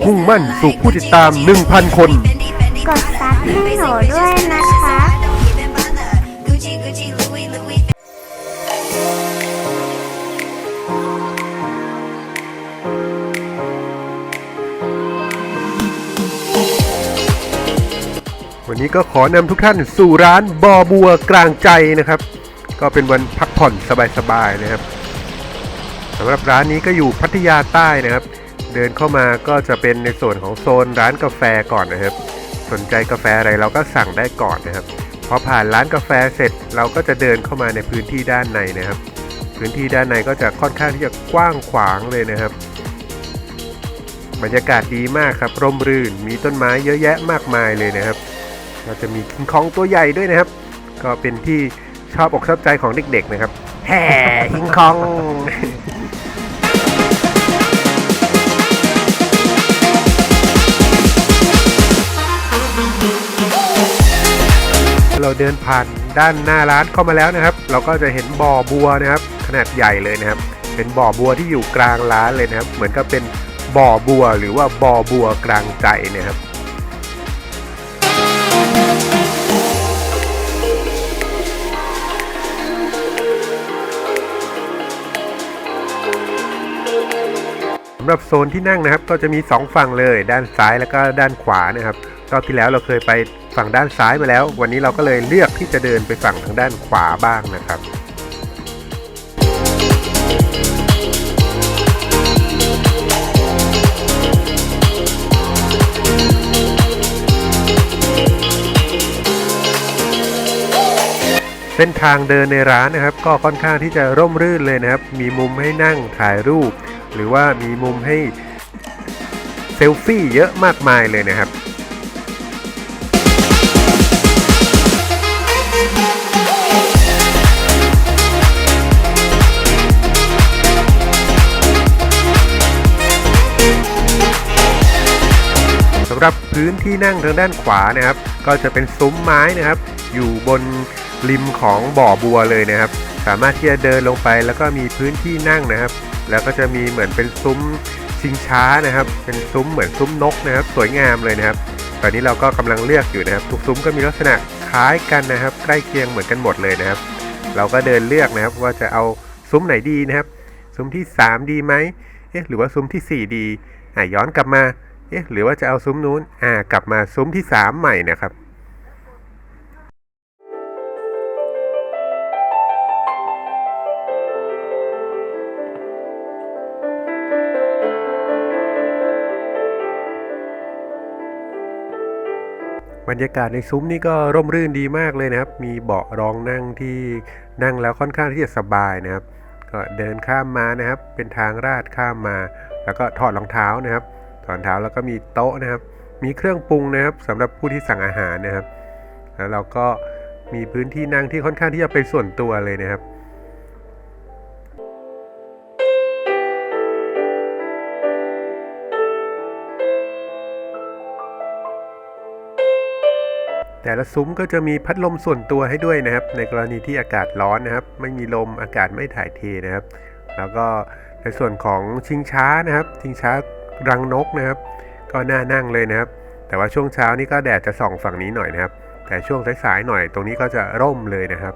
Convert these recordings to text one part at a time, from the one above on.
มุ่งมั่นสู่ผู้ติดตาม 1,000 คน กดซับให้หนูด้วยนะคะวันนี้ก็ขอนำทุกท่านสู่ร้านบอบัวกลางใจนะครับ ก็เป็นวันพักผ่อนสบายๆนะครับสำหรับร้านนี้ก็อยู่พัทยาใต้นะครับ เดินเข้ามาก็จะเป็นในส่วนของโซนร้านกาแฟก่อนนะครับ สนใจกาแฟอะไรเราก็สั่งได้ก่อนนะครับพอผ่านร้านกาแฟเสร็จเราก็จะเดินเข้ามาในพื้นที่ด้านในนะครับ พื้นที่ด้านในก็จะค่อนข้างที่จะกว้างขวางเลยนะครับ บรรยากาศดีมากครับร่มรื่นมีต้นไม้เยอะแยะมากมายเลยนะครับ เราจะมีคิงคองตัวใหญ่ด้วยนะครับ ก็เป็นที่ชอบอกชอบใจของเด็กๆนะครับแห่คิงคอง เราเดินผ่านด้านหน้าร้านเข้ามาแล้วนะครับ เราก็จะเห็นบ่อบัวนะครับ ขนาดใหญ่เลยนะครับ เป็นบ่อบัวที่อยู่กลางร้านเลยนะครับ เหมือนกับเป็นบ่อบัวหรือว่าบ่อบัวกลางใจนะครับสำหรับโซนที่นั่งนะครับ ก็จะมี 2 ฝั่งเลย ด้านซ้ายแล้วก็ด้านขวานะครับ รอบที่แล้วเราเคยไปฝั่งด้านซ้ายมาแล้ว วันนี้เราก็เลยเลือกที่จะเดินไปฝั่งทางด้านขวาบ้างนะครับเส้นทางเดินในร้านนะครับ ก็ค่อนข้างที่จะร่มรื่นเลยนะครับ มีมุมให้นั่งถ่ายรูป หรือว่ามีมุมให้เซลฟี่เยอะมากมายเลยนะครับ พื้นที่นั่งทางด้านขวานะครับ ก็จะเป็นซุ้มไม้นะครับ อยู่บนริมของบ่อบัวเลยนะครับ สามารถที่จะเดินลงไปแล้วก็มีพื้นที่นั่งนะครับ แล้วก็จะมีเหมือนเป็นซุ้มชิงช้านะครับ เป็นซุ้มเหมือนซุ้มนกนะครับ สวยงามเลยนะครับ ตอนนี้เราก็กำลังเลือกอยู่นะครับ ทุกซุ้มก็มีลักษณะคล้ายกันนะครับ ใกล้เคียงเหมือนกันหมดเลยนะครับ เราก็เดินเลือกนะครับว่าจะเอาซุ้มไหนดีนะครับ ซุ้มที่ 3 ดีไหมเอ๊ะหรือว่าซุ้มทีสี่4 ดีอะย้อนกลับมา เอ๊ะหรือว่าจะเอาซุ้มนู้นอ่ากลับมาซุ้มที่ 3 ใหม่นะครับบรรยากาศในซุ้มนี่ก็ร่มรื่นดีมากเลยนะครับ มีเบาะรองนั่งที่นั่งแล้วค่อนข้างที่จะสบายนะครับ ก็เดินข้ามมานะครับ เป็นทางลาดข้ามมา แล้วก็ถอดรองเท้านะครับ ถอดรองเท้าแล้วก็มีโต๊ะนะครับ มีเครื่องปรุงนะครับสำหรับผู้ที่สั่งอาหารนะครับ แล้วเราก็มีพื้นที่นั่งที่ค่อนข้างที่จะเป็นส่วนตัวเลยนะครับแต่ละซุ้มก็จะมีพัดลมส่วนตัวให้ด้วยนะครับ ในกรณีที่อากาศร้อนนะครับ ไม่มีลมอากาศไม่ถ่ายเทนะครับ แล้วก็ในส่วนของชิงช้านะครับ ชิงช้า รังนกนะครับ ก็น่านั่งเลยนะครับ แต่ว่าช่วงเช้านี่ก็แดดจะส่องฝั่งนี้หน่อยนะครับ แต่ช่วงสายๆหน่อยตรงนี้ก็จะร่มเลยนะครับ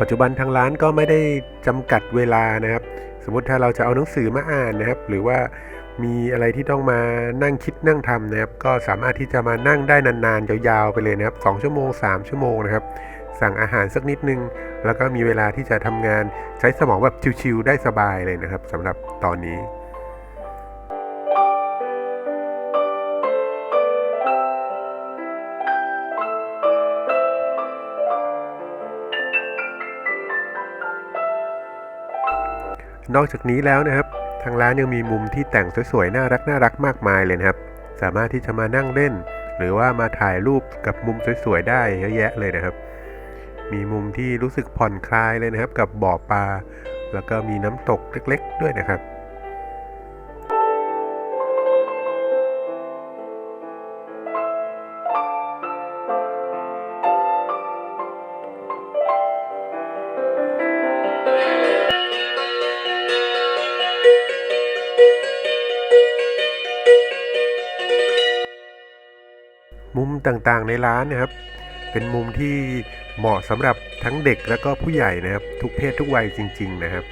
ปัจจุบันทางร้านก็ไม่ได้จำกัดเวลานะครับ สมมติถ้าเราจะเอาหนังสือมาอ่านนะครับ หรือว่ามีอะไรที่ต้องมานั่งคิดนั่งทำนะครับ ก็สามารถที่จะมานั่งได้นานๆยาวๆไปเลยนะครับ2ชั่วโมง 3 ชั่วโมงนะครับ สั่งอาหารสักนิดนึง แล้วก็มีเวลาที่จะทำงานใช้สมองแบบชิวๆได้สบายเลยนะครับสำหรับตอนนี้ นอกจากนี้แล้วนะครับ ทางร้านยังมีมุมที่แต่งสวยๆน่ารักน่ารักมากมายเลยนะครับ สามารถที่จะมานั่งเล่น หรือว่ามาถ่ายรูปกับมุมสวยๆได้เยอะแยะเลยนะครับ มีมุมที่รู้สึกผ่อนคลายเลยนะครับ กับบ่อปลาแล้วก็มีน้ำตกเล็ก ๆ ด้วยนะครับ มุมต่างๆในร้านนะครับ เป็นมุมที่เหมาะสำหรับทั้งเด็กแล้วก็ผู้ใหญ่นะครับ ทุกเพศทุกวัยจริง ๆ นะครับ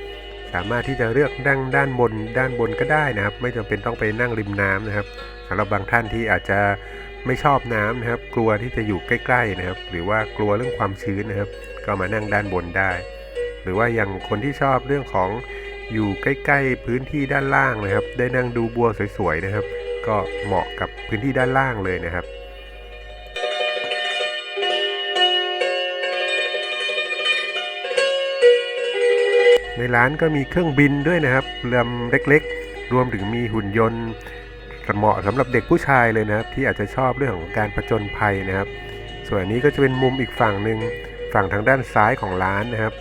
สามารถที่จะเลือกนั่งด้านบนด้านบนก็ได้นะครับ ไม่จำเป็นต้องไปนั่งริมน้ำนะครับสำหรับบางท่านที่อาจจะไม่ชอบน้ำนะครับ กลัวที่จะอยู่ใกล้ๆนะครับ หรือว่ากลัวเรื่องความชื้นนะครับ ก็มานั่งด้านบนได้ หรือว่าอย่างคนที่ชอบเรื่องของอยู่ใกล้ๆพื้นที่ด้านล่างนะครับ ได้นั่งดูบัวสวยๆนะครับ ก็เหมาะกับพื้นที่ด้านล่างเลยนะครับ ในร้านก็มีเครื่องบินด้วยนะครับลำเล็กๆ รวมถึงมีหุ่นยนต์เหมาะสำหรับเด็กผู้ชายเลยนะครับ ที่อาจจะชอบเรื่องของการผจญภัยนะครับ ส่วนนนี้ก็จะเป็นมุมอีกฝั่งหนึ่งฝั่งทางด้านซ้ายของร้านนะครับ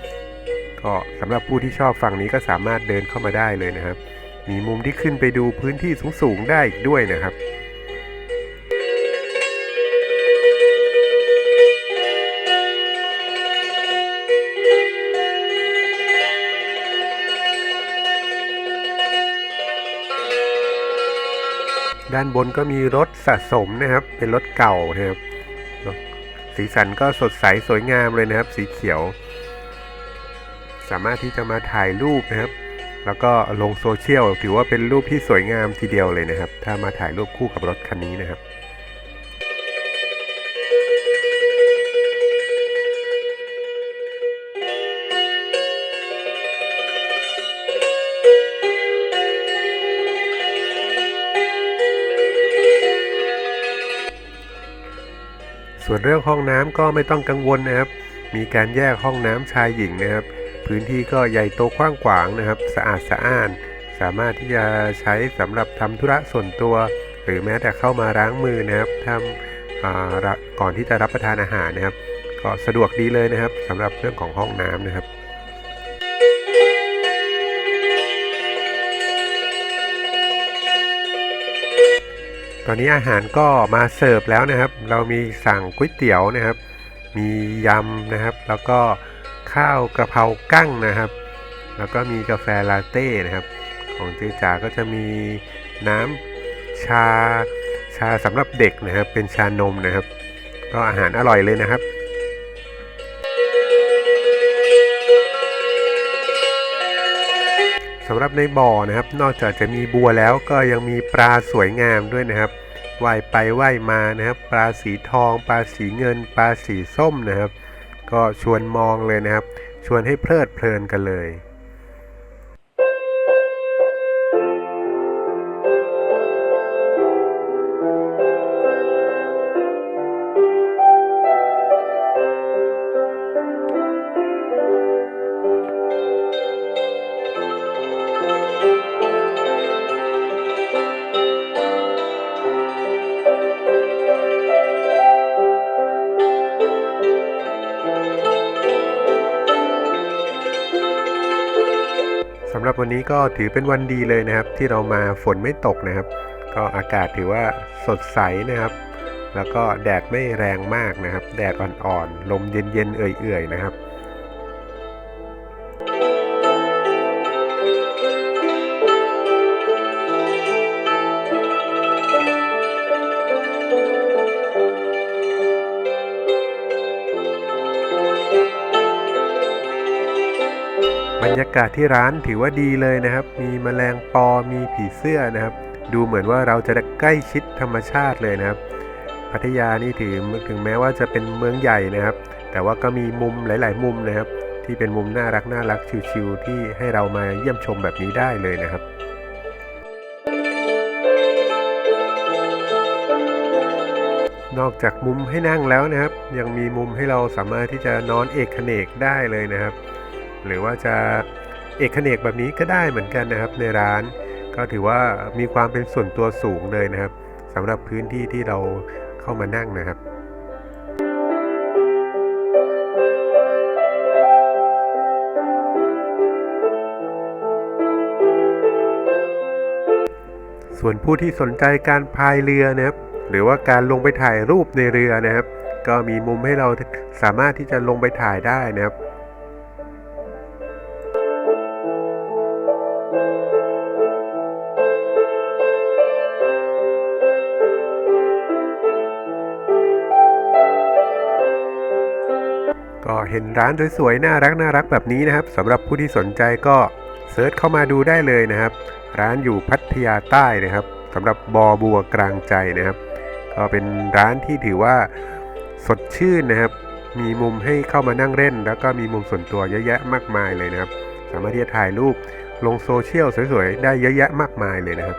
ก็สำหรับผู้ที่ชอบฝั่งนี้ก็สามารถเดินเข้ามาได้เลยนะครับ มีมุมที่ขึ้นไปดูพื้นที่สูงๆได้อีกด้วยนะครับานบนก็มีรถสะสมนะครับ เป็นรถเก่านะครับ สีสันก็สดใสสวยงามเลยนะครับ สีเขียว สามารถที่จะมาถ่ายรูปนะครับ แล้วก็ลงโซเชียลถือว่าเป็นรูปที่สวยงามทีเดียวเลยนะครับ ถ้ามาถ่ายรูปคู่กับรถคันนี้นะครับ ส่วนเรื่องห้องน้ำก็ไม่ต้องกังวลนะครับ มีการแยกห้องน้ำชายหญิงนะครับ พื้นที่ก็ใหญ่โตกว้างขวางนะครับ สะอาดสะอ้าน สามารถที่จะใช้สำหรับทำธุระส่วนตัว หรือแม้แต่เข้ามาล้างมือนะครับทำก่อนที่จะรับประทานอาหารนะครับ ก็สะดวกดีเลยนะครับสำหรับเรื่องของห้องน้ำนะครับ ตอนนี้อาหารก็มาเสิร์ฟแล้วนะครับ เรามีสั่งก๋วยเตี๋ยวนะครับ มียำนะครับ แล้วก็ข้าวกระเพรากั้งนะครับ แล้วก็มีกาแฟลาเต้นะครับ ของเจ๊จ๋าก็จะมีน้ำชาชาสำหรับเด็กนะครับ เป็นชานมนะครับ ก็อาหารอร่อยเลยนะครับ สำหรับในบ่อนะครับ นอกจากจะมีบัวแล้วก็ยังมีปลาสวยงามด้วยนะครับว่ายไปว่ายมานะครับ ปลาสีทอง ปลาสีเงิน ปลาสีส้มนะครับ ก็ชวนมองเลยนะครับ ชวนให้เพลิดเพลินกันเลยำหรับวันนี้ก็ถือเป็นวันดีเลยนะครับ ที่เรามาฝนไม่ตกนะครับ ก็อากาศถือว่าสดใสนะครับ แล้วก็แดดไม่แรงมากนะครับ แดดอ่อนๆ ลมเย็นๆ เอื่อยๆ นะครับากาศที่ร้านถือว่าดีเลยนะครับ มีแมลงปอมีผีเสื้อนะครับ ดูเหมือนว่าเราจะได้ใกล้ชิดธรรมชาติเลยนะครับ พัทยานี่ถือถึงแม้ว่าจะเป็นเมืองใหญ่นะครับ แต่ว่าก็มีมุมหลาย ๆ มุมนะครับ ที่เป็นมุมน่ารักน่ารักชิวๆที่ให้เรามาเยี่ยมชมแบบนี้ได้เลยนะครับนอกจากมุมให้นั่งแล้วนะครับ ยังมีมุมให้เราสามารถที่จะนอนเอกเขนกได้เลยนะครับ หรือว่าจะ เอกเนกแบบนี้ก็ได้เหมือนกันนะครับในร้าน ก็ถือว่ามีความเป็นส่วนตัวสูงเลยนะครับสำหรับพื้นที่ที่เราเข้ามานั่งนะครับส่วนผู้ที่สนใจการพายเรือนะครับ หรือว่าการลงไปถ่ายรูปในเรือนะครับ ก็มีมุมให้เราสามารถที่จะลงไปถ่ายได้นะครับ เห็นร้านสวยๆน่ารักน่ารักแบบนี้นะครับสำหรับผู้ที่สนใจก็เซิร์ชเข้ามาดูได้เลยนะครับ ร้านอยู่พัทยาใต้นะครับสำหรับบอบัวกลางใจนะครับ ก็เป็นร้านที่ถือว่าสดชื่นนะครับ มีมุมให้เข้ามานั่งเล่น แล้วก็มีมุมส่วนตัวเยอะแยะมากมายเลยนะครับ สามารถที่จะถ่ายรูปลงโซเชียลสวยๆ ได้เยอะแยะมากมายเลยนะครับ